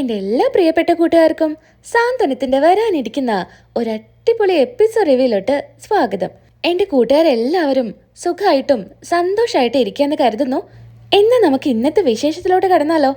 എന്റെ എല്ലാ പ്രിയപ്പെട്ട കൂട്ടുകാർക്കും സാന്ത്വനത്തിന്റെ വരാനിരിക്കുന്ന ഒരു അടിപൊളി എപ്പിസോഡ് റിവ്യൂലോട്ട് സ്വാഗതം. എന്റെ കൂട്ടുകാരെല്ലാവരും സുഖമായിട്ടും സന്തോഷമായിട്ടും ഇരിക്കാന്ന് കരുതുന്നു. എന്ന് നമുക്ക് ഇന്നത്തെ വിശേഷത്തിലോട്ട് കടന്നാലോ?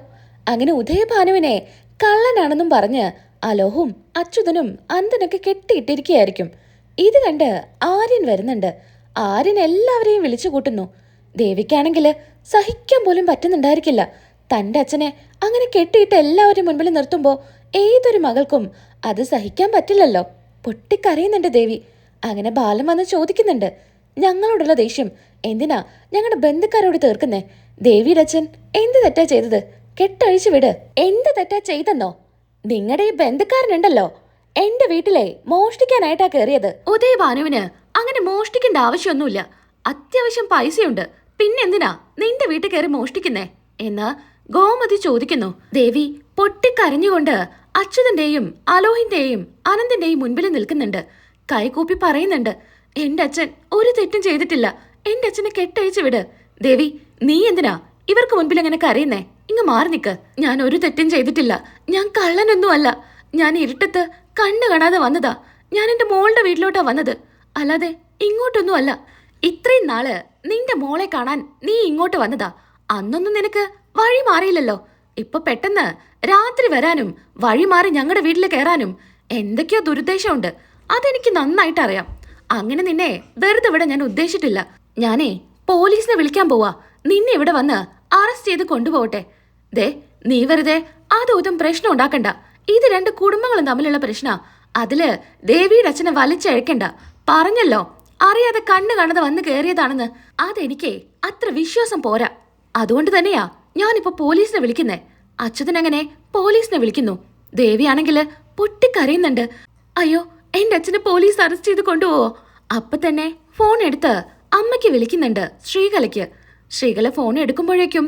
അങ്ങനെ ഉദയഭാനുവിനെ കള്ളനാണെന്നും പറഞ്ഞ് അലോഹും അച്യുതനും അന്തനൊക്കെ കെട്ടിയിട്ടിരിക്കുകയായിരിക്കും. ഇത് കണ്ട് ആര്യൻ വരുന്നുണ്ട്. ആര്യൻ എല്ലാവരെയും വിളിച്ചു കൂട്ടുന്നു ദേവിക്കാണെങ്കിൽ സഹിക്കാൻ പോലും പറ്റുന്നുണ്ടായിരിക്കില്ല. തന്റെ അച്ഛനെ അങ്ങനെ കെട്ടിയിട്ട് എല്ലാവരും മുൻപിൽ നിർത്തുമ്പോൾ ഏതൊരു മകൾക്കും അത് സഹിക്കാൻ പറ്റില്ലല്ലോ. പൊട്ടിക്കരയുന്നുണ്ട് ദേവി. അങ്ങനെ ബാലൻ വന്ന് ചോദിക്കുന്നുണ്ട്. ഞങ്ങളോടുള്ള ദേഷ്യം. എന്തിനാ ഞങ്ങളുടെ ബന്ധുക്കാരോട് തീർക്കുന്നേ? ദേവിയുടെ അച്ഛൻ എന്ത് തെറ്റാ ചെയ്തത്? കെട്ടഴിച്ചു വിട്. എന്ത് തെറ്റാ ചെയ്തെന്നോ? നിങ്ങളുടെ ഈ ബന്ധുക്കാരനുണ്ടല്ലോ. എന്റെ വീട്ടിലെ മോഷ്ടിക്കാനായിട്ടാ കയറിയത് ഉദയഭാനുവിന് അങ്ങനെ മോഷ്ടിക്കേണ്ട ആവശ്യമൊന്നുമില്ല. അത്യാവശ്യം പൈസയുണ്ട്. പിന്നെന്തിനാ നിന്റെ വീട്ടിൽ കയറി മോഷ്ടിക്കുന്നേ? എന്ന് ഗോമതി ചോദിക്കുന്നു ദേവി പൊട്ടിക്കരഞ്ഞുകൊണ്ട് അച്യുതന്റെയും അലോഹിന്റെയും അനന്തിന്റെയും മുൻപിൽ നിൽക്കുന്നുണ്ട്. കൈകൂപ്പി പറയുന്നുണ്ട് എന്റെ അച്ഛൻ ഒരു തെറ്റും ചെയ്തിട്ടില്ല. എന്റെ അച്ഛനെ കെട്ടഴിച്ചു വിട്. ദേവി നീ എന്തിനാ ഇവർക്ക് മുൻപിൽ അങ്ങനെ കരയുന്നേ? ഇങ്ങ് മാറി നിക്ക്. ഞാൻ ഒരു തെറ്റും ചെയ്തിട്ടില്ല. ഞാൻ കള്ളനൊന്നുമല്ല. ഞാൻ ഇരുട്ടത്ത് കണ്ണു കാണാതെ വന്നതാ. ഞാൻ എന്റെ മോളുടെ വീട്ടിലോട്ടാ വന്നത്. അല്ലാതെ ഇങ്ങോട്ടൊന്നും അല്ല ഇത്രയും നാൾ നിന്റെ മോളെ കാണാൻ നീ ഇങ്ങോട്ട് വന്നതാ. അന്നൊന്നും നിനക്ക് വഴി മാറിയില്ലല്ലോ. ഇപ്പൊ പെട്ടെന്ന് രാത്രി വരാനും വഴി മാറി ഞങ്ങളുടെ വീട്ടിൽ കയറാനും എന്തൊക്കെയോ ദുരുദ്ദേശമുണ്ട്. അതെനിക്ക് നന്നായിട്ട് അറിയാം. അങ്ങനെ നിന്നെ വെറുതെ ഇവിടെ ഞാൻ ഉദ്ദേശിച്ചിട്ടില്ല. ഞാനേ പോലീസിനെ വിളിക്കാൻ പോവാ. നിന്നെ ഇവിടെ വന്ന് അറസ്റ്റ് ചെയ്ത് കൊണ്ടുപോകട്ടെ ദേ നീ വെറുതെ അതും പ്രശ്നം ഉണ്ടാക്കണ്ട. ഇത് രണ്ട് കുടുംബങ്ങളും തമ്മിലുള്ള പ്രശ്ന. അതിൽ ദേവിയുടെ അച്ഛനെ വലിച്ചഴക്കണ്ട. പറഞ്ഞല്ലോ അറിയാതെ കണ്ണു കാണാതെ വന്ന് കയറിയതാണെന്ന് അതെനിക്കേ അത്ര വിശ്വാസം പോരാ. അതുകൊണ്ട് തന്നെയാ ഞാനിപ്പോ പോലീസിനെ വിളിക്കുന്നേ. അച്യുതൻ അങ്ങനെ പോലീസിനെ വിളിക്കുന്നു. ദേവിയാണെങ്കിൽ പൊട്ടിക്കരയുന്നുണ്ട്. അയ്യോ എന്റെ അച്ഛനെ പോലീസ് അറസ്റ്റ് ചെയ്ത് കൊണ്ടുപോവോ? അപ്പൊ തന്നെ ഫോൺ എടുത്ത് അമ്മയ്ക്ക് വിളിക്കുന്നുണ്ട് ശ്രീകലയ്ക്ക്. ശ്രീകല ഫോൺ എടുക്കുമ്പോഴേക്കും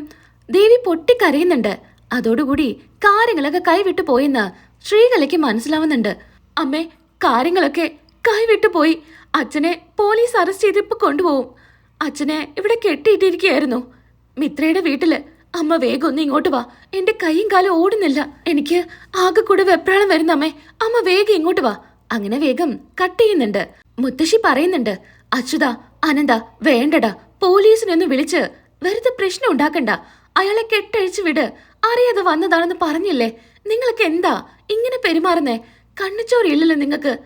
ദേവി പൊട്ടിക്കരയുന്നുണ്ട്. അതോടുകൂടി കാര്യങ്ങളൊക്കെ കൈവിട്ടു പോയെന്ന് ശ്രീകലയ്ക്ക് മനസ്സിലാവുന്നുണ്ട്. അമ്മേ കാര്യങ്ങളൊക്കെ കൈവിട്ടു പോയി. അച്ഛനെ പോലീസ് അറസ്റ്റ് ചെയ്ത് ഇപ്പൊ കൊണ്ടുപോകും അച്ഛനെ ഇവിടെ കെട്ടിയിട്ടിരിക്കുകയായിരുന്നു. മിത്രയുടെ വീട്ടിൽ അമ്മ വേഗം ഒന്ന് ഇങ്ങോട്ട് വാ. എന്റെ കൈയും കാലും ഓടുന്നില്ല. എനിക്ക് ആകെ കൂടെ വെപ്രാളം വരുന്ന അമ്മേ. വേഗം ഇങ്ങോട്ട് വാ. അങ്ങനെ വേഗം കട്ട് ചെയ്യുന്നുണ്ട്. മുത്തശ്ശി പറയുന്നുണ്ട് അച്യുത അനന്ത വേണ്ടടാ. പോലീസിനൊന്ന് വിളിച്ച് വെറുതെ പ്രശ്നം ഉണ്ടാക്കണ്ട. അയാളെ കെട്ടഴിച്ചു വിട്. അറിയാതെ വന്നതാണെന്ന് പറഞ്ഞില്ലേ? നിങ്ങൾക്ക് എന്താ ഇങ്ങനെ പെരുമാറുന്നേ? കണ്ണുച്ചോറിയില്ലല്ലോ നിങ്ങൾക്ക്.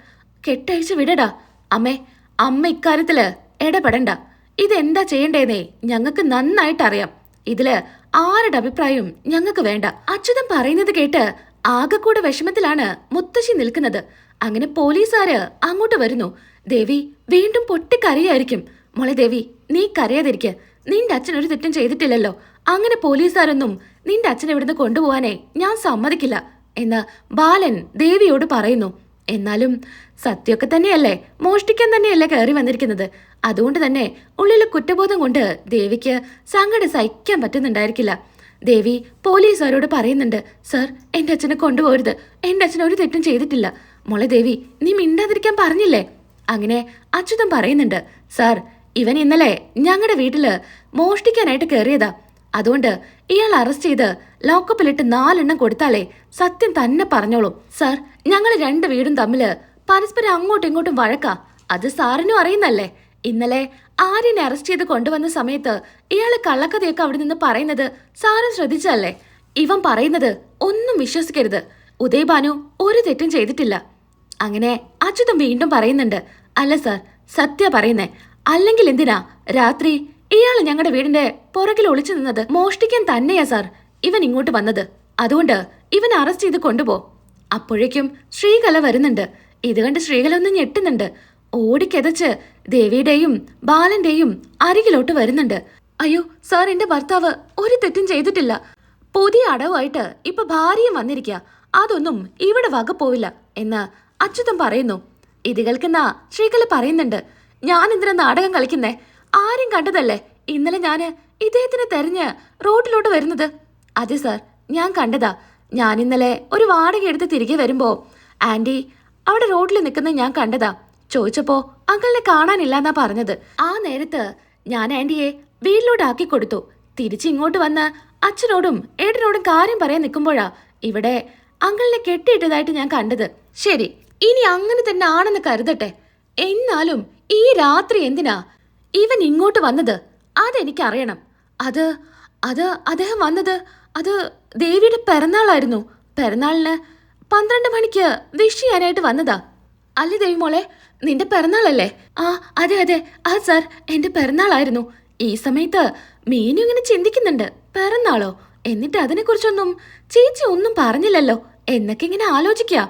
കെട്ടഴിച്ചു വിടടാ. അമ്മേ അമ്മ ഇക്കാര്യത്തിൽ ഇടപെടണ്ട. ഇതെന്താ ചെയ്യണ്ടേന്നേ ഞങ്ങൾക്ക് നന്നായിട്ട് അറിയാം ഇതിൽ ആരുടെ അഭിപ്രായവും ഞങ്ങൾക്ക് വേണ്ട. അച്യുതൻ പറയുന്നത് കേട്ട് ആകെക്കൂടെ വിഷമത്തിലാണ് മുത്തശ്ശി നിൽക്കുന്നത്. അങ്ങനെ പോലീസുകാര് അങ്ങോട്ട് വരുന്നു. ദേവി വീണ്ടും പൊട്ടിക്കരയായിരിക്കും. മോളെ ദേവി നീ കരയാതിരിക്ക. നിന്റെ അച്ഛൻ ഒരു തെറ്റും ചെയ്തിട്ടില്ലല്ലോ. അങ്ങനെ പോലീസുകാരൊന്നും നിന്റെ അച്ഛനെ ഇവിടുന്ന് കൊണ്ടുപോവാനേ ഞാൻ സമ്മതിക്കില്ല എന്ന് ബാലൻ ദേവിയോട് പറയുന്നു. എന്നാലും സത്യമൊക്കെ തന്നെയല്ലേ മോഷ്ടിക്കാൻ തന്നെയല്ലേ കയറി വന്നിരിക്കുന്നത്. അതുകൊണ്ട് തന്നെ ഉള്ളിലെ കുറ്റബോധം കൊണ്ട് ദേവിക്ക് സങ്കടം സഹിക്കാൻ പറ്റുന്നുണ്ടായിരിക്കില്ല. ദേവി പോലീസുകാരോട് പറയുന്നുണ്ട് സർ എന്റെ അച്ഛനെ കൊണ്ടുപോകരുത്. എന്റെ അച്ഛൻ ഒരു തെറ്റും ചെയ്തിട്ടില്ല. മോളെ ദേവി നീ മിണ്ടാതിരിക്കാൻ പറഞ്ഞില്ലേ? അങ്ങനെ അച്യുതൻ പറയുന്നുണ്ട് സാർ ഇവൻ ഇന്നലെ ഞങ്ങളുടെ വീട്ടിൽ മോഷ്ടിക്കാനായിട്ട് കയറിയതാ. അതുകൊണ്ട് ഇയാൾ അറസ്റ്റ് ചെയ്ത് ലോക്കപ്പിലിട്ട് നാലെണ്ണം കൊടുത്താലേ സത്യം തന്നെ പറഞ്ഞോളൂ. സർ ഞങ്ങൾ രണ്ട് വീടും തമ്മിൽ പരസ്പരം അങ്ങോട്ടും ഇങ്ങോട്ടും വഴക്കാ. അത് സാറിനും അറിയുന്നല്ലേ? ഇന്നലെ ആര്യനെ അറസ്റ്റ് ചെയ്ത് കൊണ്ടുവന്ന സമയത്ത് ഇയാൾ കള്ളക്കഥയൊക്കെ അവിടെ നിന്ന് പറയുന്നത് സാറും ശ്രദ്ധിച്ചല്ലേ ഇവൻ പറയുന്നത് ഒന്നും വിശ്വസിക്കരുത്. ഉദയഭാനു ഒരു തെറ്റും ചെയ്തിട്ടില്ല. അങ്ങനെ അച്യുതം വീണ്ടും പറയുന്നുണ്ട്. അല്ല സാർ സത്യ പറയുന്നേ. അല്ലെങ്കിൽ എന്തിനാ? രാത്രി ഇയാൾ ഞങ്ങളുടെ വീടിന്റെ പുറകിൽ ഒളിച്ചു നിന്നത് മോഷ്ടിക്കാൻ തന്നെയാ സാർ. ഇവൻ ഇങ്ങോട്ട് വന്നത്. അതുകൊണ്ട് ഇവൻ അറസ്റ്റ് ചെയ്ത് കൊണ്ടുപോ. അപ്പോഴേക്കും ശ്രീകല വരുന്നുണ്ട്. ഇത് കണ്ട് ശ്രീകല ഒന്ന് ഞെട്ടുന്നുണ്ട്. ഓടിക്കെതച്ച് ദേവിയുടെയും ബാലന്റെയും അരികിലോട്ട് വരുന്നുണ്ട്. അയ്യോ സാർ എന്റെ ഭർത്താവ് ഒരു തെറ്റും ചെയ്തിട്ടില്ല. പുതിയ അടവായിട്ട് ഇപ്പൊ ഭാര്യയും വന്നിരിക്കുക അതൊന്നും ഇവിടെ വക പോവില്ല എന്ന് അച്യുതൻ പറയുന്നു. ഇത് കേൾക്കുന്ന ശ്രീകല പറയുന്നുണ്ട്. ഞാൻ എന്തിനാ നാടകം കളിക്കുന്നേ? ആരും കണ്ടതല്ലേ? ഇന്നലെ ഞാൻ ഇദ്ദേഹത്തിനെ തെരഞ്ഞ് റോഡിലോട്ട് വരുന്നത്. അതെ സാർ ഞാൻ കണ്ടതാ. ഞാൻ ഇന്നലെ ഒരു വാടക എടുത്ത് തിരികെ വരുമ്പോ ആന്റി അവിടെ റോഡിൽ നിൽക്കുന്നത് ഞാൻ കണ്ടതാ. ചോദിച്ചപ്പോ അങ്കിളിനെ കാണാനില്ലെന്നാ പറഞ്ഞത്. ആ നേരത്ത് ഞാൻ ആന്റിയെ വീട്ടിലോട്ട് ആക്കി കൊടുത്തു തിരിച്ചിങ്ങോട്ട് വന്ന് അച്ഛനോടും ഏട്ടനോടും കാര്യം പറയാൻ നിൽക്കുമ്പോഴാ ഇവിടെ അങ്കിളിനെ കെട്ടിയിട്ടതായിട്ട് ഞാൻ കണ്ടത്. ശരി ഇനി അങ്ങനെ തന്നെ ആണെന്ന് കരുതട്ടെ. എന്നാലും ഈ രാത്രി എന്തിനാ ഇവൻ ഇങ്ങോട്ട് വന്നത്? അതെനിക്കറിയണം. അത് അത് അദ്ദേഹം വന്നത് അത് ദേവിയുടെ പിറന്നാളായിരുന്നു. പിറന്നാളിന് പന്ത്രണ്ട് മണിക്ക് വിഷ് ചെയ്യാനായിട്ട് വന്നതാ. അല്ല ദേവി മോളെ നിന്റെ പിറന്നാളല്ലേ? ആ അതെ അതെ. ആ സാർ എന്റെ പിറന്നാളായിരുന്നു. ഈ സമയത്ത് മീനു ഇങ്ങനെ ചിന്തിക്കുന്നുണ്ട്. പിറന്നാളോ? എന്നിട്ട് അതിനെക്കുറിച്ചൊന്നും ചേച്ചി ഒന്നും പറഞ്ഞില്ലല്ലോ. എന്നൊക്കെ ഇങ്ങനെ ആലോചിക്കുക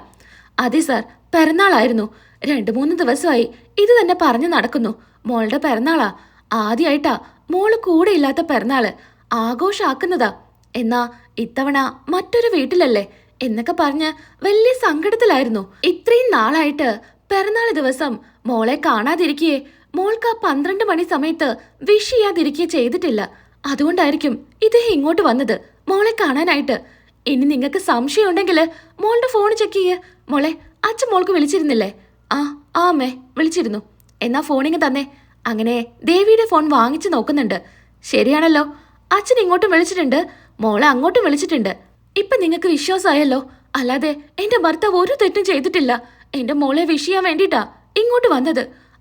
അതെ സാർ പിറന്നാളായിരുന്നു. രണ്ടു മൂന്ന് ദിവസമായി ഇത് തന്നെ പറഞ്ഞു നടക്കുന്നു. മോളുടെ പിറന്നാളാ. ആദ്യമായിട്ടാ മോൾ കൂടെ ഇല്ലാത്ത പിറന്നാൾ. ആഘോഷാക്കുന്നതാ. എന്നാ ഇത്തവണ മറ്റൊരു വീട്ടിലല്ലേ? എന്നൊക്കെ പറഞ്ഞ് വലിയ സങ്കടത്തിലായിരുന്നു. ഇത്രയും നാളായിട്ട് പിറന്നാൾ ദിവസം മോളെ കാണാതിരിക്കേ മോൾക്ക് ആ പന്ത്രണ്ട് മണി സമയത്ത് വിഷ് ചെയ്യാതിരിക്കുക ചെയ്തിട്ടില്ല. അതുകൊണ്ടായിരിക്കും ഇദ്ദേഹം ഇങ്ങോട്ട് വന്നത് മോളെ കാണാനായിട്ട്. ഇനി നിങ്ങൾക്ക് സംശയം ഉണ്ടെങ്കിൽ മോളുടെ ഫോൺ ചെക്ക് ചെയ്യേ. മോളെ അച്ഛൻ മോൾക്ക് വിളിച്ചിരുന്നില്ലേ? ആ ആ അമ്മേ വിളിച്ചിരുന്നു. എന്നാ ഫോണിങ് തന്നെ. അങ്ങനെ ദേവിയുടെ ഫോൺ വാങ്ങിച്ചു നോക്കുന്നുണ്ട്. ശരിയാണല്ലോ. അച്ഛൻ ഇങ്ങോട്ടും വിളിച്ചിട്ടുണ്ട്. മോളെ അങ്ങോട്ടും വിളിച്ചിട്ടുണ്ട്. ഇപ്പൊ നിങ്ങൾക്ക് വിശ്വാസമായല്ലോ. അല്ലാതെ എന്റെ ഭർത്താവ് ഒരു തെറ്റും ചെയ്തിട്ടില്ല. എന്റെ മോളെ വിഷ് ചെയ്യാൻ ഇങ്ങോട്ട് വന്നത്.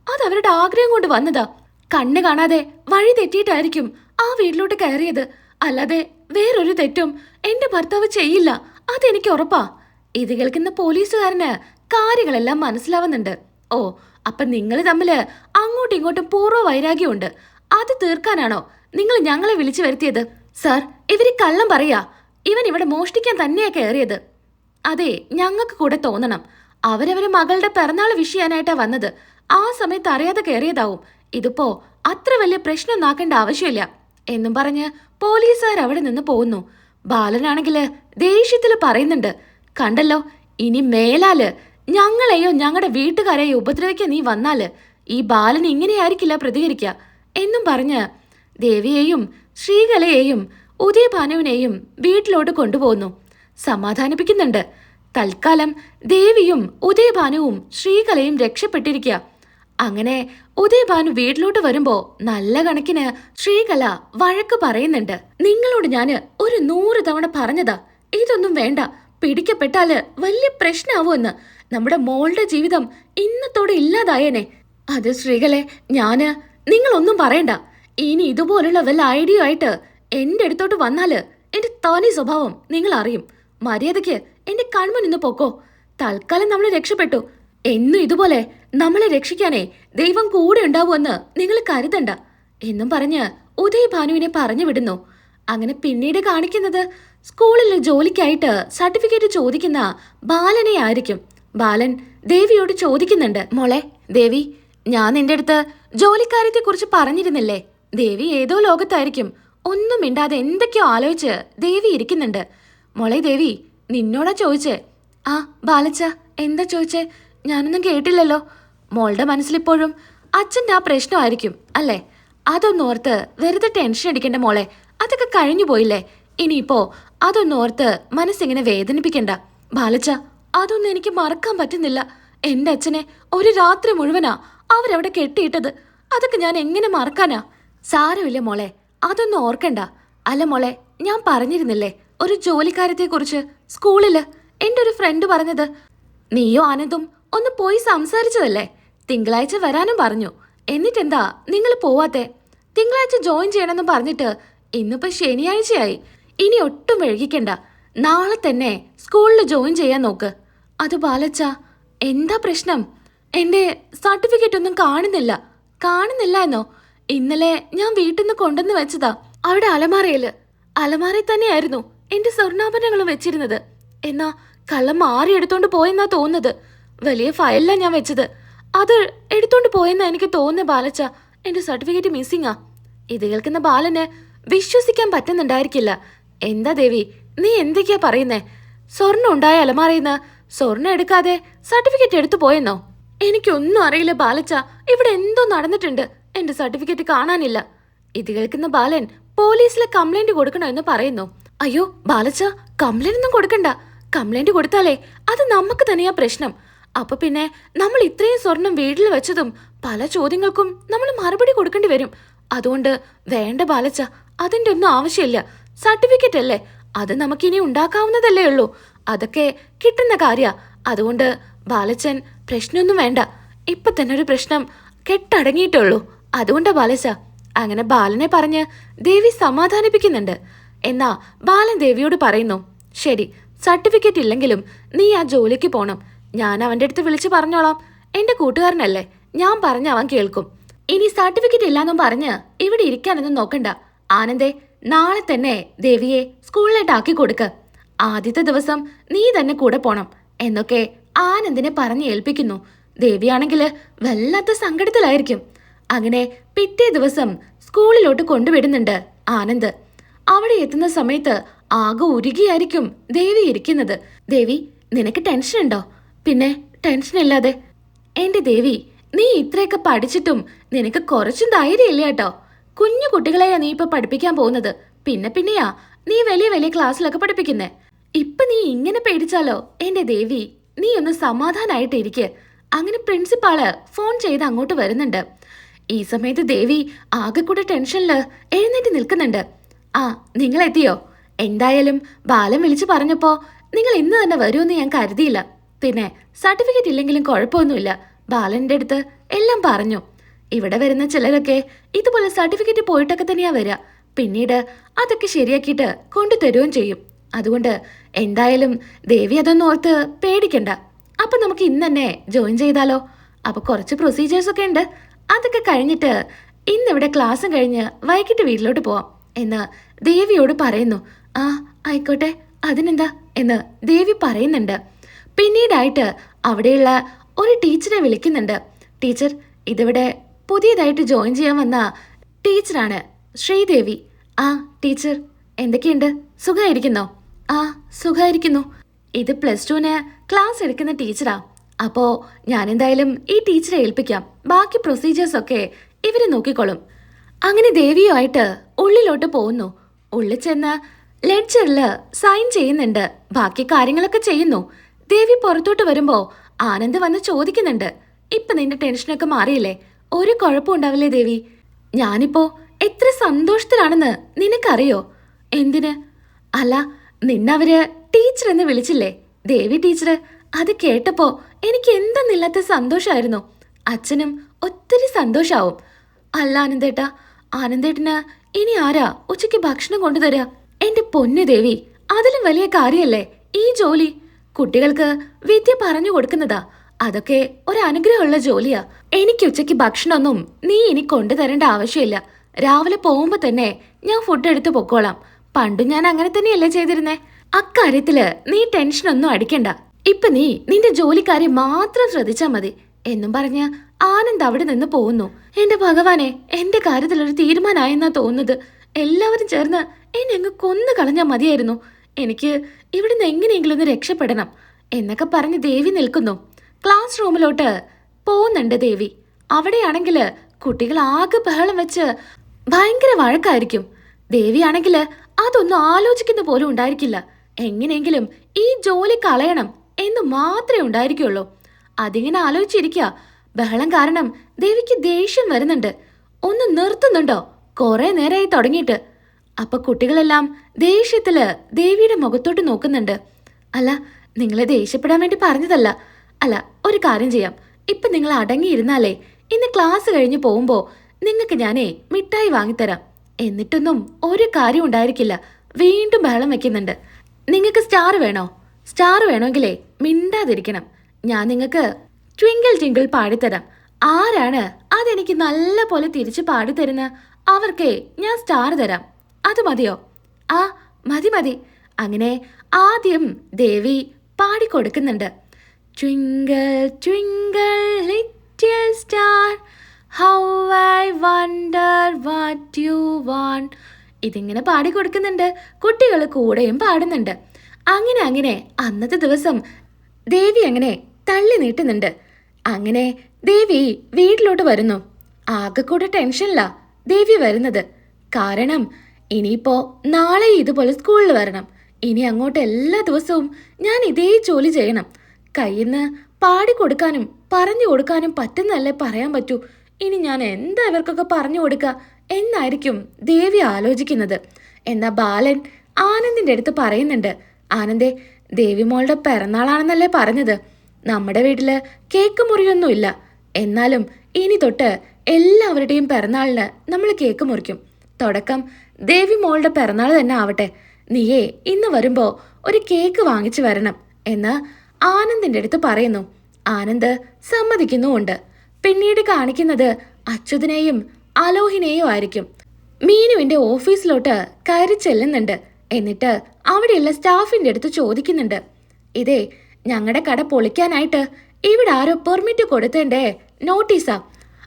അത് അവരുടെ ആഗ്രഹം കൊണ്ട് വന്നതാ. കണ്ണ് കാണാതെ വഴി തെറ്റിയിട്ടായിരിക്കും ആ വീട്ടിലോട്ട് കയറിയത്. അല്ലാതെ വേറൊരു തെറ്റും എന്റെ ഭർത്താവ് ചെയ്യില്ല. അതെനിക്ക് ഉറപ്പാ. ഇത് കേൾക്കുന്ന പോലീസുകാരന് കാര്യങ്ങളെല്ലാം മനസ്സിലാവുന്നുണ്ട്. ഓ അപ്പൊ നിങ്ങൾ തമ്മിൽ അങ്ങോട്ടും ഇങ്ങോട്ടും പൂർവ വൈരാഗ്യമുണ്ട്. അത് തീർക്കാനാണോ? നിങ്ങൾ ഞങ്ങളെ വിളിച്ചു വരുത്തിയത്? സാർ ഇവർ കള്ളം പറയാ. ഇവൻ ഇവിടെ മോഷ്ടിക്കാൻ തന്നെയാ കയറിയത് അതെ ഞങ്ങൾക്ക് കൂടെ തോന്നണം. അവരവരെ മകളുടെ പിറന്നാൾ വിഷയാനായിട്ടാ വന്നത്. ആ സമയത്ത് അറിയാതെ കയറിയതാവും ഇതിപ്പോ അത്ര വലിയ പ്രശ്നം നാക്കേണ്ട ആവശ്യമില്ല. എന്നും പറഞ്ഞ് പോലീസുകാർ അവിടെ നിന്ന് പോകുന്നു. ബാലനാണെങ്കിൽ ദേഷ്യത്തിൽ പറയുന്നുണ്ട്. കണ്ടല്ലോ ഇനി മേലാൽ ഞങ്ങളെയോ ഞങ്ങളുടെ വീട്ടുകാരെയോ ഉപദ്രവിക്കാൻ നീ വന്നാൽ ഈ ബാലൻ ഇങ്ങനെയായിരിക്കില്ല പ്രതികരിക്കുക എന്നും പറഞ്ഞ് ദേവിയെയും ശ്രീകലയെയും ഉദയഭാനുവിനെയും വീട്ടിലോട്ട് കൊണ്ടുപോകുന്നു സമാധാനിപ്പിക്കുന്നുണ്ട്. തൽക്കാലം ദേവിയും ഉദയഭാനുവും ശ്രീകലയും രക്ഷപ്പെട്ടിരിക്കുക അങ്ങനെ ഉദയഭാനു വീട്ടിലോട്ട് വരുമ്പോ നല്ല കണക്കിന് ശ്രീകല വഴക്ക് പറയുന്നുണ്ട്. നിങ്ങളോട് ഞാൻ ഒരു നൂറ് തവണ പറഞ്ഞതാ. ഇതൊന്നും വേണ്ട. പിടിക്കപ്പെട്ടാൽ വലിയ പ്രശ്നാവുമെന്ന് നമ്മുടെ മോളുടെ ജീവിതം ഇന്നത്തോടെ ഇല്ലാതായേനെ. അത് ശ്രീകലെ ഞാൻ നിങ്ങളൊന്നും പറയണ്ട. ഇനി ഇതുപോലുള്ള വല്ല ഐഡിയ ആയിട്ട് എന്റെ അടുത്തോട്ട് വന്നാൽ എന്റെ തനി സ്വഭാവം നിങ്ങൾ അറിയും. മര്യാദയ്ക്ക് എന്റെ കൺമുനിന്ന് പൊക്കോ. തൽക്കാലം നമ്മൾ രക്ഷപ്പെട്ടു. എന്നും ഇതുപോലെ നമ്മളെ രക്ഷിക്കാനേ ദൈവം കൂടെ ഉണ്ടാവുമെന്ന് നിങ്ങൾ കരുതണ്ട. എന്നും പറഞ്ഞ് ഉദയഭാനുവിനെ പറഞ്ഞു വിടുന്നു. അങ്ങനെ പിന്നീട് കാണിക്കുന്നത് സ്കൂളിൽ ജോലിക്കായിട്ട് സർട്ടിഫിക്കറ്റ് ചോദിക്കുന്ന ബാലനെ ആയിരിക്കും ബാലൻ ദേവിയോട് ചോദിക്കുന്നുണ്ട് മോളെ ദേവി ഞാൻ നിന്റെ അടുത്ത് ജോലിക്കാര്യത്തെക്കുറിച്ച് പറഞ്ഞിരുന്നില്ലേ? ദേവി ഏതോ ലോകത്തായിരിക്കും. ഒന്നും മിണ്ടാതെ എന്തൊക്കെയോ ആലോചിച്ച് ദേവി ഇരിക്കുന്നുണ്ട്. മോളെ ദേവി നിന്നോടാ ചോദിച്ചേ. ആ ബാലച്ച എന്താ ചോദിച്ചേ? ഞാനൊന്നും കേട്ടില്ലല്ലോ. മോളുടെ മനസ്സിലിപ്പോഴും അച്ഛന്റെ ആ പ്രശ്നമായിരിക്കും അല്ലേ? അതൊന്നോർത്ത് വെറുതെ ടെൻഷൻ അടിക്കണ്ട മോളെ. അതൊക്കെ കഴിഞ്ഞു പോയില്ലേ? ഇനിയിപ്പോ അതൊന്നോർത്ത് മനസ്സിങ്ങനെ വേദനിപ്പിക്കണ്ട. ബാലച്ച അതൊന്നും എനിക്ക് മറക്കാൻ പറ്റുന്നില്ല. എന്റെ അച്ഛനെ ഒരു രാത്രി മുഴുവനാ അവരവിടെ കെട്ടിയിട്ടത്. അതൊക്കെ ഞാൻ എങ്ങനെ മറക്കാനാ? സാരമില്ല മോളെ അതൊന്നും ഓർക്കണ്ട. അല്ല മോളെ ഞാൻ പറഞ്ഞിരുന്നില്ലേ ഒരു ജോലിക്കാരത്തെ കുറിച്ച് സ്കൂളിൽ എന്റെ ഒരു ഫ്രണ്ട് പറഞ്ഞത്. നീയോ ആനന്ദും ഒന്ന് പോയി സംസാരിച്ചതല്ലേ? തിങ്കളാഴ്ച വരാനും പറഞ്ഞു. എന്നിട്ടെന്താ നിങ്ങൾ പോവാത്തെ? തിങ്കളാഴ്ച ജോയിൻ ചെയ്യണമെന്ന് പറഞ്ഞിട്ട് ഇന്നിപ്പോ ശനിയാഴ്ചയായി. ഇനി ഒട്ടും വൈകിക്കണ്ട. നാളെ തന്നെ സ്കൂളിൽ ജോയിൻ ചെയ്യാൻ നോക്ക്. അത് ബാലച്ച എന്താ പ്രശ്നം? എന്റെ സർട്ടിഫിക്കറ്റ് ഒന്നും കാണുന്നില്ല. കാണുന്നില്ല എന്നോ? ഇന്നലെ ഞാൻ വീട്ടിൽ നിന്ന് കൊണ്ടുവന്ന് വെച്ചതാ അവിടെ അലമാറയിൽ അലമാറയിൽ തന്നെയായിരുന്നു എന്റെ സ്വർണാഭരണങ്ങളും വെച്ചിരുന്നത്. എന്നാ കള്ളം മാറി എടുത്തോണ്ട് പോയെന്നാ തോന്നുന്നത്. വലിയ ഫയലിലാ ഞാൻ വെച്ചത്. അത് എടുത്തോണ്ട് പോയെന്നാ എനിക്ക് തോന്നുന്നേ ബാലച്ച. എന്റെ സർട്ടിഫിക്കറ്റ് മിസ്സിങ്ങാ. ഇത് കേൾക്കുന്ന ബാലന് വിശ്വസിക്കാൻ പറ്റുന്നുണ്ടായിരിക്കില്ല. എന്താ ദേവി നീ എന്തൊക്കെയാ പറയുന്നേ? സ്വർണം ഉണ്ടായ അലമാറയിന്ന് സ്വർണം എടുക്കാതെ സർട്ടിഫിക്കറ്റ് എടുത്തു പോയെന്നോ? എനിക്കൊന്നും അറിയില്ല ബാലച്ച. ഇവിടെ എന്തോ നടന്നിട്ടുണ്ട്. എന്റെ സർട്ടിഫിക്കറ്റ് കാണാനില്ല. ഇത് കേൾക്കുന്ന ബാലൻ പോലീസിലെ കംപ്ലൈന്റ് കൊടുക്കണമെന്ന് പറയുന്നു. അയ്യോ ബാലച്ച കംപ്ലൈന്റ് ഒന്നും കൊടുക്കണ്ട. കംപ്ലൈന്റ് കൊടുത്താലേ അത് നമുക്ക് തന്നെയാ പ്രശ്നം. അപ്പൊ പിന്നെ നമ്മൾ ഇത്രയും സ്വർണം വീട്ടിൽ വെച്ചതും പല ചോദ്യങ്ങൾക്കും നമ്മൾ മറുപടി കൊടുക്കേണ്ടി വരും. അതുകൊണ്ട് വേണ്ട ബാലച്ച അതിന്റെ ഒന്നും ആവശ്യമില്ല. സർട്ടിഫിക്കറ്റ് അല്ലേ അത് നമുക്കിനി ഉണ്ടാക്കാവുന്നതല്ലേ ഉള്ളൂ. അതൊക്കെ കിട്ടുന്ന കാര്യ. അതുകൊണ്ട് ബാലച്ചൻ പ്രശ്നമൊന്നും വേണ്ട. ഇപ്പൊ തന്നെ ഒരു പ്രശ്നം കെട്ടടങ്ങിയിട്ടുള്ളൂ. അതുകൊണ്ട് ബാലച്ച. അങ്ങനെ ബാലനെ പറഞ്ഞ് ദേവി സമാധാനിപ്പിക്കുന്നുണ്ട്. എന്നാ ബാലൻ ദേവിയോട് പറയുന്നു ശരി സർട്ടിഫിക്കറ്റ് ഇല്ലെങ്കിലും നീ ആ ജോലിക്ക് പോണം. ഞാൻ അവന്റെ അടുത്ത് വിളിച്ചു പറഞ്ഞോളാം. എന്റെ കൂട്ടുകാരനല്ലേ? ഞാൻ പറഞ്ഞ അവൻ കേൾക്കും. ഇനി സർട്ടിഫിക്കറ്റ് ഇല്ലാന്നും പറഞ്ഞ് ഇവിടെ ഇരിക്കാനൊന്നും നോക്കണ്ട. ആനന്ദേ നാളെ തന്നെ ദേവിയെ സ്കൂളിലേക്ക് ആക്കി കൊടുക്ക്. ആദ്യത്തെ ദിവസം നീ തന്നെ കൂടെ പോണം എന്നൊക്കെ ആനന്ദിനെ പറഞ്ഞ് ഏൽപ്പിക്കുന്നു. ദേവിയാണെങ്കിൽ വല്ലാത്ത സങ്കടത്തിലായിരിക്കും. അങ്ങനെ പിറ്റേ ദിവസം സ്കൂളിലോട്ട് കൊണ്ടുവിടുന്നുണ്ട് ആനന്ദ്. അവിടെ എത്തുന്ന സമയത്ത് ആകെ ഉരുകിയായിരിക്കും ദേവി ഇരിക്കുന്നത്. ദേവി നിനക്ക് ടെൻഷൻ ഉണ്ടോ? പിന്നെ ടെൻഷൻ ഇല്ലാതെ. എന്റെ ദേവി നീ ഇത്രയൊക്കെ പഠിച്ചിട്ടും നിനക്ക് കുറച്ചും ധൈര്യമില്ല കേട്ടോ. കുഞ്ഞു കുട്ടികളെയാ നീ ഇപ്പൊ പഠിപ്പിക്കാൻ പോകുന്നത്. പിന്നെ പിന്നെയാ നീ വലിയ വലിയ ക്ലാസ്സിലൊക്കെ പഠിപ്പിക്കുന്നേ. ഇപ്പൊ നീ ഇങ്ങനെ പേടിച്ചാലോ? എന്റെ ദേവി നീ ഒന്ന് സമാധാനായിട്ടിരിക്കെ അങ്ങനെ പ്രിൻസിപ്പാൾ ഫോൺ ചെയ്ത് അങ്ങോട്ട് വരുന്നുണ്ട്. ഈ സമയത്ത് ദേവി ആകെ കൂടെ ടെൻഷനിൽ എഴുന്നേറ്റ് നിൽക്കുന്നുണ്ട്. ആ നിങ്ങൾ എത്തിയോ എന്തായാലും ബാലൻ വിളിച്ചു പറഞ്ഞപ്പോ നിങ്ങൾ ഇന്ന് തന്നെ വരുമെന്ന് ഞാൻ കരുതിയില്ല. പിന്നെ സർട്ടിഫിക്കറ്റ് ഇല്ലെങ്കിലും കുഴപ്പമൊന്നുമില്ല. ബാലന്റെ അടുത്ത് എല്ലാം പറഞ്ഞു. ഇവിടെ വരുന്ന ചിലരൊക്കെ ഇതുപോലെ സർട്ടിഫിക്കറ്റ് പോയിട്ടൊക്കെ തന്നെയാ വരിക പിന്നീട് അതൊക്കെ ശരിയാക്കിയിട്ട് കൊണ്ടുതരുകയും ചെയ്യും. അതുകൊണ്ട് എന്തായാലും ദേവി അതൊന്നും ഓർത്ത് പേടിക്കണ്ട. അപ്പൊ നമുക്ക് ഇന്ന് തന്നെ ജോയിൻ ചെയ്താലോ? അപ്പൊ കുറച്ച് പ്രൊസീജിയേഴ്സ് ഒക്കെ ഉണ്ട്. അതൊക്കെ കഴിഞ്ഞിട്ട് ഇന്നിവിടെ ക്ലാസ്സും കഴിഞ്ഞ് വൈകിട്ട് വീട്ടിലോട്ട് പോവാം എന്ന് ദേവിയോട് പറയുന്നു. ആ ആയിക്കോട്ടെ അതിനെന്താ എന്ന് ദേവി പറയുന്നുണ്ട്. പിന്നീടായിട്ട് അവിടെയുള്ള ഒരു ടീച്ചറെ വിളിക്കുന്നുണ്ട്. ടീച്ചർ ഇതിവിടെ പുതിയതായിട്ട് ജോയിൻ ചെയ്യാൻ വന്ന ടീച്ചറാണ് ശ്രീദേവി. ആ ടീച്ചർ എന്തൊക്കെയുണ്ട്? സുഖമായിരിക്കുന്നോ? ആ സുഖമായിരിക്കുന്നു. ഇത് പ്ലസ് ടുവിന് ക്ലാസ് എടുക്കുന്ന ടീച്ചറാ. അപ്പോ ഞാൻ എന്തായാലും ഈ ടീച്ചറെ ഏൽപ്പിക്കാം. ബാക്കി പ്രൊസീജിയേഴ്സ് ഒക്കെ ഇവർ നോക്കിക്കോളും. അങ്ങനെ ദേവിയുമായിട്ട് ഉള്ളിലോട്ട് പോകുന്നു. ഉള്ളിൽ ചെന്ന് ലെഡ്ജറിൽ സൈൻ ചെയ്യുന്നുണ്ട്. ബാക്കി കാര്യങ്ങളൊക്കെ ചെയ്യുന്നു. ദേവി പുറത്തോട്ട് വരുമ്പോ ആനന്ദ് വന്ന് ചോദിക്കുന്നുണ്ട്. ഇപ്പൊ നിന്റെ ടെൻഷനൊക്കെ മാറിയില്ലേ? ഒരു കുഴപ്പം ഉണ്ടാവില്ലേ ദേവി? ഞാനിപ്പോ എത്ര സന്തോഷത്തിലാണെന്ന് നിനക്കറിയോ? എന്തിന്? അല്ല നിന്നവര് ടീച്ചർ എന്ന് വിളിച്ചില്ലേ? ദേവി ടീച്ചർ അത് കേട്ടപ്പോ എനിക്ക് എന്തെന്നില്ലാത്ത സന്തോഷമായിരുന്നു അച്ഛനും ഒത്തിരി സന്തോഷാവും. അല്ല ആനന്ദേട്ടാ ആനന്ദേട്ടന് ഇനി ആരാ ഉച്ചയ്ക്ക് ഭക്ഷണം കൊണ്ടുതരാ? എന്റെ പൊന്നു ദേവി അതിലും വലിയ കാര്യല്ലേ ഈ ജോലി? കുട്ടികൾക്ക് വിദ്യ പറഞ്ഞു കൊടുക്കുന്നതാ. അതൊക്കെ ഒരു അനുഗ്രഹമുള്ള ജോലിയാ. എനിക്ക് ഉച്ചയ്ക്ക് ഭക്ഷണമൊന്നും നീ ഇനി കൊണ്ടുതരേണ്ട ആവശ്യമില്ല. രാവിലെ പോകുമ്പോ തന്നെ ഞാൻ ഫുഡ് എടുത്ത് പൊക്കോളാം. പണ്ട് ഞാൻ അങ്ങനെ തന്നെയല്ലേ ചെയ്തിരുന്നേ. അക്കാര്യത്തിൽ നീ ടെൻഷനൊന്നും അടിക്കണ്ട. ഇപ്പൊ നീ നിന്റെ ജോലിക്കാരെ മാത്രം ശ്രദ്ധിച്ചാ മതി. എന്നും പറഞ്ഞ് ആനന്ദ് അവിടെ നിന്ന് പോകുന്നു. എന്റെ ഭഗവാനെ എന്റെ കാര്യത്തിൽ ഒരു തീരുമാനമായെന്നാ തോന്നുന്നത്. എല്ലാവരും ചേർന്ന് എന്നെ അങ്ങ് കൊന്നു കളഞ്ഞാ മതിയായിരുന്നു. എനിക്ക് ഇവിടുന്ന് എങ്ങനെയെങ്കിലും ഒന്ന് രക്ഷപ്പെടണം. എന്നൊക്കെ പറഞ്ഞ് ദേവി നിൽക്കുന്നു. ക്ലാസ് റൂമിലോട്ട് പോകുന്നുണ്ട് ദേവി. അവിടെയാണെങ്കിൽ കുട്ടികൾ ആകെ ബഹളം വെച്ച് ഭയങ്കര വഴക്കായിരിക്കും. ദേവിയാണെങ്കിൽ അതൊന്നും ആലോചിക്കുന്ന പോലും ഉണ്ടായിരിക്കില്ല. എങ്ങനെയെങ്കിലും ഈ ജോലി കളയണം എന്ന് മാത്രമേ ഉണ്ടായിരിക്കുള്ളൂ. അതിങ്ങനെ ആലോചിച്ചിരിക്കുക. ബഹളം കാരണം ദേവിക്ക് ദേഷ്യം വരുന്നുണ്ട്. ഒന്ന് നിർത്തുന്നുണ്ടോ? കുറെ നേരമായി തുടങ്ങിയിട്ട്. അപ്പൊ കുട്ടികളെല്ലാം ദേഷ്യത്തിൽ ദേവിയുടെ മുഖത്തോട്ട് നോക്കുന്നുണ്ട്. അല്ല നിങ്ങളെ ദേഷ്യപ്പെടാൻ വേണ്ടി പറഞ്ഞതല്ല. അല്ല ഒരു കാര്യം ചെയ്യാം. ഇപ്പൊ നിങ്ങൾ അടങ്ങിയിരുന്നാലേ ഇന്ന് ക്ലാസ് കഴിഞ്ഞ് പോകുമ്പോ നിങ്ങൾക്ക് ഞാനേ മിഠായി വാങ്ങിത്തരാം. എന്നിട്ടൊന്നും ഒരു കാര്യം ഉണ്ടായിരിക്കില്ല. വീണ്ടും ബഹളം വെക്കുന്നുണ്ട്. നിങ്ങൾക്ക് സ്റ്റാർ വേണോ? സ്റ്റാർ വേണമെങ്കിലേ മിണ്ടാതിരിക്കണം. ഞാൻ നിങ്ങൾക്ക് ട്വിങ്കിൾ ട്വിങ്കിൾ പാടിത്തരാം. ആരാണ് അതെനിക്ക് നല്ല പോലെ തിരിച്ച് പാടിത്തരുന്ന? അവർക്കേ ഞാൻ സ്റ്റാർ തരാം. അത് മതിയോ? ആ മതി മതി. അങ്ങനെ ആദ്യം Devi പാടിക്കൊടുക്കുന്നുണ്ട്. Twinkle twinkle, little star, how I wonder what you want. ഇതിങ്ങനെ പാടി കൊടുക്കുന്നുണ്ട്. കുട്ടികൾ കൂടെയും പാടുന്നുണ്ട്. അങ്ങനെ അങ്ങനെ അന്നത്തെ ദിവസം ദേവി അങ്ങനെ തള്ളി നീട്ടുന്നുണ്ട്. അങ്ങനെ ദേവി വീട്ടിലോട്ട് വരുന്നു. ആകെ കൂടെ ടെൻഷനിലാ ദേവി വരുന്നത്. കാരണം ഇനിയിപ്പോ നാളെ ഇതുപോലെ സ്കൂളിൽ വരണം. ഇനി അങ്ങോട്ട് എല്ലാ ദിവസവും ഞാൻ ഇതേ ജോലി ചെയ്യണം. കയ്യിന്ന് പാടി കൊടുക്കാനും പറഞ്ഞു കൊടുക്കാനും പറ്റുന്നല്ലേ പറയാൻ പറ്റൂ? ഇനി ഞാൻ എന്താ ഇവർക്കൊക്കെ പറഞ്ഞു കൊടുക്കുക എന്നായിരിക്കും ദേവി ആലോചിക്കുന്നത്. എന്നാ ബാലൻ ആനന്ദിന്റെ അടുത്ത് പറയുന്നുണ്ട്. ആനന്ദേ ദേവിമോളുടെ പിറന്നാളാണെന്നല്ലേ പറഞ്ഞത്. നമ്മുടെ വീട്ടിൽ കേക്ക് മുറിയൊന്നുമില്ല. എന്നാലും ഇനി തൊട്ട് എല്ലാവരുടെയും പിറന്നാളിന് നമ്മൾ കേക്ക് മുറിക്കും. തുടക്കം ദേവി മോളുടെ പിറന്നാൾ തന്നെ ആവട്ടെ. നീയേ ഇന്ന് വരുമ്പോ ഒരു കേക്ക് വാങ്ങിച്ചു വരണം. എന്ന് ആനന്ദിന്റെ അടുത്ത് പറയുന്നു ആനന്ദ് സമ്മതിക്കുന്നുമുണ്ട്. പിന്നീട് കാണിക്കുന്നത് അച്യുതനെയും അലോഹിനെയും ആയിരിക്കും. മീനുവിന്റെ ഓഫീസിലോട്ട് കയറി ചെല്ലുന്നുണ്ട്. എന്നിട്ട് അവിടെയുള്ള സ്റ്റാഫിന്റെ അടുത്ത് ചോദിക്കുന്നുണ്ട് ഇതേ ഞങ്ങളുടെ കട പൊളിക്കാനായിട്ട് ഇവിടെ ആരോ പെർമിറ്റ് കൊടുത്തേണ്ടേ? നോട്ടീസാ.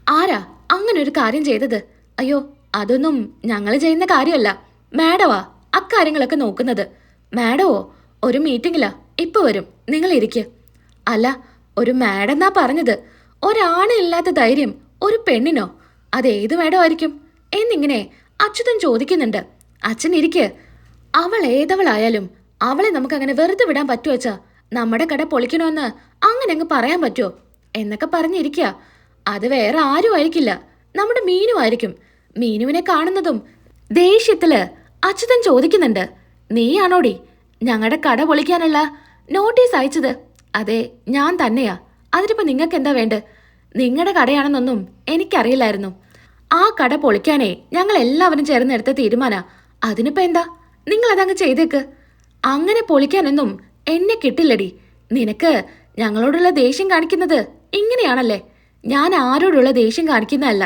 ആരാ അങ്ങനെ ഒരു കാര്യം ചെയ്തത്? അയ്യോ അതൊന്നും ഞങ്ങൾ ചെയ്യുന്ന കാര്യമല്ല. മാഡവാ അക്കാര്യങ്ങളൊക്കെ നോക്കുന്നത്. മാഡവോ ഒരു മീറ്റിംഗിലാ ഇപ്പൊ വരും. നിങ്ങൾ ഇരിക്ക. അല്ല ഒരു മാഡെന്നാ പറഞ്ഞത്? ഒരാണില്ലാത്ത ധൈര്യം ഒരു പെണ്ണിനോ? അതേത് മാഡമായിരിക്കും? എന്നിങ്ങനെ അച്യുതൻ ചോദിക്കുന്നുണ്ട്. അച്ഛൻ ഇരിക്ക. അവൾ ഏതവളായാലും അവളെ നമുക്ക് അങ്ങനെ വെറുതെ വിടാൻ പറ്റുമോ അച്ഛാ? നമ്മുടെ കട പൊളിക്കണമെന്ന് അങ്ങനെ അങ്ങ് പറയാൻ പറ്റുമോ എന്നൊക്കെ പറഞ്ഞിരിക്കുക അത് വേറെ ആരും ആയിരിക്കില്ല. നമ്മുടെ മീനു ആയിരിക്കും. മീനുവിനെ കാണുന്നതും ദേഷ്യത്തിൽ അച്യുതൻ ചോദിക്കുന്നുണ്ട്. നീയാണോടി? ഞങ്ങളുടെ കട പൊളിക്കാനുള്ള നോട്ടീസ് അയച്ചത്. അതെ ഞാൻ തന്നെയാ. അതിനിപ്പോ നിങ്ങൾക്ക് എന്താ വേണ്ട നിങ്ങളുടെ കടയാണെന്നൊന്നും എനിക്കറിയില്ലായിരുന്നു. ആ കട പൊളിക്കാനേ ഞങ്ങൾ എല്ലാവരും ചേർന്നെടുത്ത തീരുമാന. അതിനിപ്പോ എന്താ? നിങ്ങൾ അതങ്ങ് ചെയ്തേക്ക്. അങ്ങനെ പൊളിക്കാനൊന്നും എന്നെ കിട്ടില്ലടി. നിനക്ക് ഞങ്ങളോടുള്ള ദേഷ്യം കാണിക്കുന്നത് ഇങ്ങനെയാണല്ലേ? ഞാൻ ആരോടുള്ള ദേഷ്യം കാണിക്കുന്നതല്ല.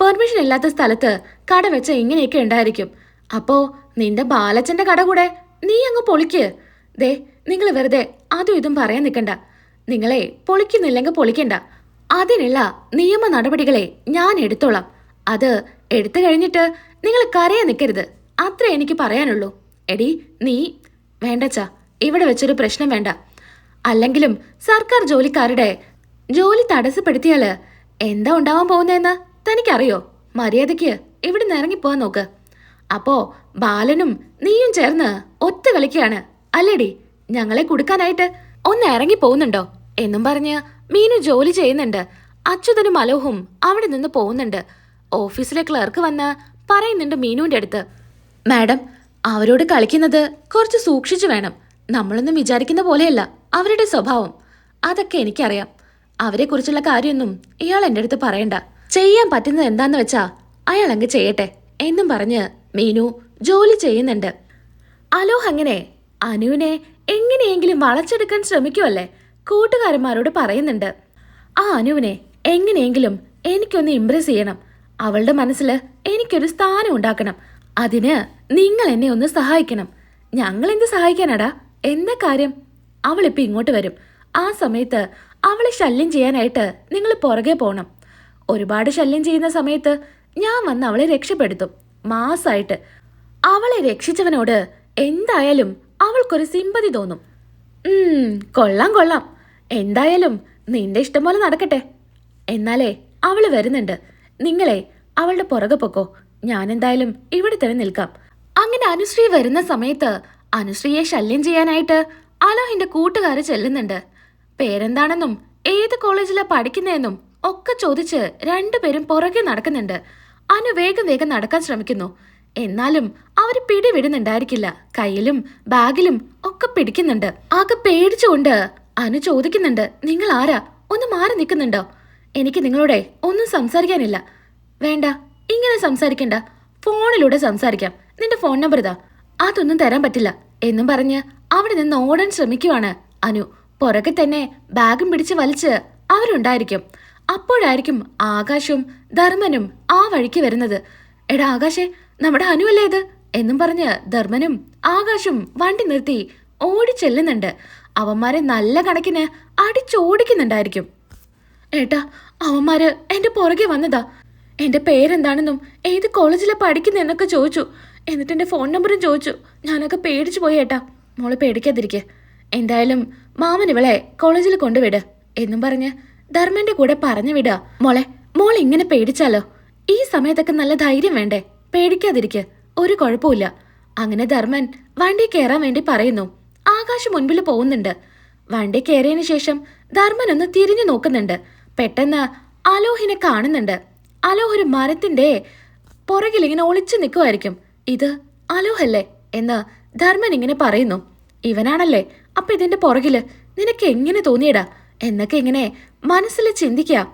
പെർമിഷൻ ഇല്ലാത്ത സ്ഥലത്ത് കട വെച്ച ഇങ്ങനെയൊക്കെ ഉണ്ടായിരിക്കും. അപ്പോ നിന്റെ ബാലച്ചന്റെ കട കൂടെ നീ അങ്ങ് പൊളിക്ക്. ദേ നിങ്ങൾ വെറുതെ അതും ഇതും പറയാൻ നിൽക്കണ്ട നിങ്ങളെ പൊളിക്കുന്നില്ലെങ്കിൽ പൊളിക്കണ്ട. അതിനുള്ള നിയമ നടപടികളെ ഞാൻ എടുത്തോളാം. അത് എടുത്തു കഴിഞ്ഞിട്ട് നിങ്ങൾ കരയാൻ നിൽക്കരുത് അത്ര എനിക്ക് പറയാനുള്ളൂ. എടി നീ വേണ്ടച്ചാ ഇവിടെ വെച്ചൊരു പ്രശ്നം വേണ്ട. അല്ലെങ്കിലും സർക്കാർ ജോലിക്കാരുടെ ജോലി തടസ്സപ്പെടുത്തിയാൽ എന്താ ഉണ്ടാവാൻ പോകുന്നതെന്ന് തനിക്കറിയോ? മര്യാദയ്ക്ക് ഇവിടെ നിന്ന് ഇറങ്ങിപ്പോവാൻ നോക്ക്. അപ്പോ ബാലനും നീയും ചേർന്ന് ഒറ്റ കളിക്കുകയാണ്. അല്ലേടി ഞങ്ങളെ കൊടുക്കാനായിട്ട് ഒന്ന് ഇറങ്ങി പോകുന്നുണ്ടോ? എന്നും പറഞ്ഞ് മീനു ജോലി ചെയ്യുന്നുണ്ട്. അച്യുതനും അലോഹും അവിടെ നിന്ന് പോകുന്നുണ്ട്. ഓഫീസിലെ ക്ലർക്ക് വന്ന് പറയുന്നുണ്ട് മീനുവിന്റെ അടുത്ത്. മാഡം അവരോട് കളിക്കുന്നത് കുറച്ച് സൂക്ഷിച്ചു വേണം. നമ്മളൊന്നും വിചാരിക്കുന്ന പോലെയല്ല അവരുടെ സ്വഭാവം. അതൊക്കെ എനിക്കറിയാം. അവരെക്കുറിച്ചുള്ള കാര്യമൊന്നും ഇയാൾ എന്റെ അടുത്ത് പറയണ്ട. ചെയ്യാൻ പറ്റുന്നത് എന്താന്ന് വെച്ചാ അയാൾ അങ്ങ് ചെയ്യട്ടെ എന്നും പറഞ്ഞ് മീനു ജോലി ചെയ്യുന്നുണ്ട്. അലോഹ് അങ്ങനെ അനുവിനെ എങ്ങനെയെങ്കിലും വളച്ചെടുക്കാൻ ശ്രമിക്കുമല്ലേ കൂട്ടുകാരന്മാരോട് പറയുന്നുണ്ട്. ആ അനുവിനെ എങ്ങനെയെങ്കിലും എനിക്കൊന്ന് ഇംപ്രസ് ചെയ്യണം. അവളുടെ മനസ്സിൽ എനിക്കൊരു സ്ഥാനം ഉണ്ടാക്കണം. അതിന് നിങ്ങൾ എന്നെ ഒന്ന് സഹായിക്കണം. ഞങ്ങൾ എന്ത് സഹായിക്കാനാടാ? എന്താ കാര്യം? അവളിപ്പോ ഇങ്ങോട്ട് വരും. ആ സമയത്ത് അവളെ ശല്യം ചെയ്യാനായിട്ട് നിങ്ങൾ പുറകെ പോകണം ഒരുപാട് ശല്യം ചെയ്യുന്ന സമയത്ത് ഞാൻ വന്ന് അവളെ രക്ഷപ്പെടുത്തും. മാസായിട്ട്. അവളെ രക്ഷിച്ചവനോട് എന്തായാലും അവൾക്കൊരു സിമ്പതി തോന്നും. കൊള്ളാം കൊള്ളാം. എന്തായാലും നിന്റെ ഇഷ്ടം പോലെ നടക്കട്ടെ. എന്നാലേ അവൾ വരുന്നുണ്ട്. നിങ്ങളെ അവളുടെ പുറകെ പൊക്കോ. ഞാൻ എന്തായാലും ഇവിടെ തന്നെ നിൽക്കാം. അങ്ങനെ അനുശ്രീ വരുന്ന സമയത്ത് അനുശ്രീയെ ശല്യം ചെയ്യാനായിട്ട് അലോഹിന്റെ കൂട്ടുകാര് ചെല്ലുന്നുണ്ട്. പേരെന്താണെന്നും ഏത് കോളേജിലാ പഠിക്കുന്നതെന്നും ഒക്കെ ചോദിച്ച് രണ്ടുപേരും പുറകെ നടക്കുന്നുണ്ട്. അനു വേഗം വേഗം നടക്കാൻ ശ്രമിക്കുന്നു. എന്നാലും അവർ പിടിവിടുന്നുണ്ടായിരിക്കില്ല. കയ്യിലും ബാഗിലും ഒക്കെ പിടിക്കുന്നുണ്ട്. ആകെ പേടിച്ചുകൊണ്ട് അനു ചോദിക്കുന്നുണ്ട് നിങ്ങൾ ആരാ? ഒന്ന് മാറി നിൽക്കുന്നുണ്ടോ? എനിക്ക് നിങ്ങളോടെ ഒന്നും സംസാരിക്കാനില്ല. വേണ്ട ഇങ്ങനെ സംസാരിക്കണ്ട. ഫോണിലൂടെ സംസാരിക്കാം. നിന്റെ ഫോൺ നമ്പർ ഇതാ. അതൊന്നും തരാൻ പറ്റില്ല. എന്നും പറഞ്ഞ് അവിടെ നിന്ന് ഓടാൻ ശ്രമിക്കുവാണ് അനു. പുറകെ തന്നെ ബാഗും പിടിച്ച് വലിച്ച് അവരുണ്ടായിരിക്കും. അപ്പോഴായിരിക്കും ആകാശും ധർമ്മനും ആ വഴിക്ക് വരുന്നത്. എടാ ആകാശേ നമ്മുടെ അനുവല്ലേത് എന്നും പറഞ്ഞ് ധർമ്മനും ആകാശും വണ്ടി നിർത്തി ഓടി ചെല്ലുന്നുണ്ട്. അവന്മാരെ നല്ല കണക്കിന് അടിച്ചോടിക്കുന്നുണ്ടായിരിക്കും. ഏട്ടാ അവന്മാര് എന്റെ പുറകെ വന്നതാ. എന്റെ പേരെന്താണെന്നും ഏത് കോളേജിലാ പഠിക്കുന്നതെന്നൊക്കെ ചോദിച്ചു. എന്നിട്ട് എന്റെ ഫോൺ നമ്പറും ചോദിച്ചു. ഞാനൊക്കെ പേടിച്ചു പോയി ഏട്ടാ. മോളെ പേടിക്കാതിരിക്കെ. എന്തായാലും മാമൻ ഇവളെ കോളേജിൽ കൊണ്ടുവിട്. എന്നും പറഞ്ഞ് ധർമ്മന്റെ കൂടെ പറഞ്ഞു വിടാ. മോളെ മോൾ ഇങ്ങനെ പേടിച്ചാലോ? ഈ സമയത്തൊക്കെ നല്ല ധൈര്യം വേണ്ടേ? പേടിക്കാതിരിക്കെ. ഒരു കുഴപ്പമില്ല അങ്ങനെ ധർമ്മൻ വണ്ടി കയറാൻ വേണ്ടി പറയുന്നു. ആകാശ് മുൻപിൽ പോകുന്നുണ്ട്. വണ്ടി കയറിയതിനു ശേഷം ധർമ്മൻ ഒന്ന് തിരിഞ്ഞു നോക്കുന്നുണ്ട്. പെട്ടെന്ന് അലോഹിനെ കാണുന്നുണ്ട്. അലോഹ് ഒരു മരത്തിന്റെ പുറകിൽ ഇങ്ങനെ ഒളിച്ചു നിൽക്കുമായിരിക്കും ഇത് അലോഹല്ലേ എന്ന് ധർമ്മൻ ഇങ്ങനെ പറയുന്നു. ഇവനാണല്ലേ? അപ്പൊ ഇതിന്റെ പുറകിൽ നിനക്ക് എങ്ങനെ തോന്നിയടാ? എന്നൊക്കെ ഇങ്ങനെ മനസ്സിൽ ചിന്തിക്കുക.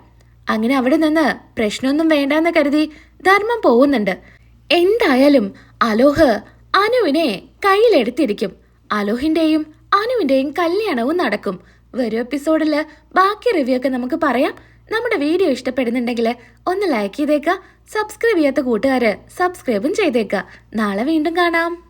അങ്ങനെ അവിടെ നിന്ന് പ്രശ്നമൊന്നും വേണ്ടെന്ന് കരുതി ധർമ്മം പോകുന്നുണ്ട്. എന്തായാലും അലോഹ് അനുവിനെ കയ്യിലെടുത്തിരിക്കും. അലോഹിന്റെയും അനുവിന്റെയും കല്യാണവും നടക്കും. വരും എപ്പിസോഡിൽ ബാക്കി റിവ്യൂ ഒക്കെ നമുക്ക് പറയാം. നമ്മുടെ വീഡിയോ ഇഷ്ടപ്പെടുന്നുണ്ടെങ്കിൽ ഒന്ന് ലൈക്ക് ചെയ്തേക്കുക സബ്സ്ക്രൈബ് ചെയ്യാത്ത കൂട്ടുകാർ സബ്സ്ക്രൈബും ചെയ്തേക്കുക നാളെ വീണ്ടും കാണാം.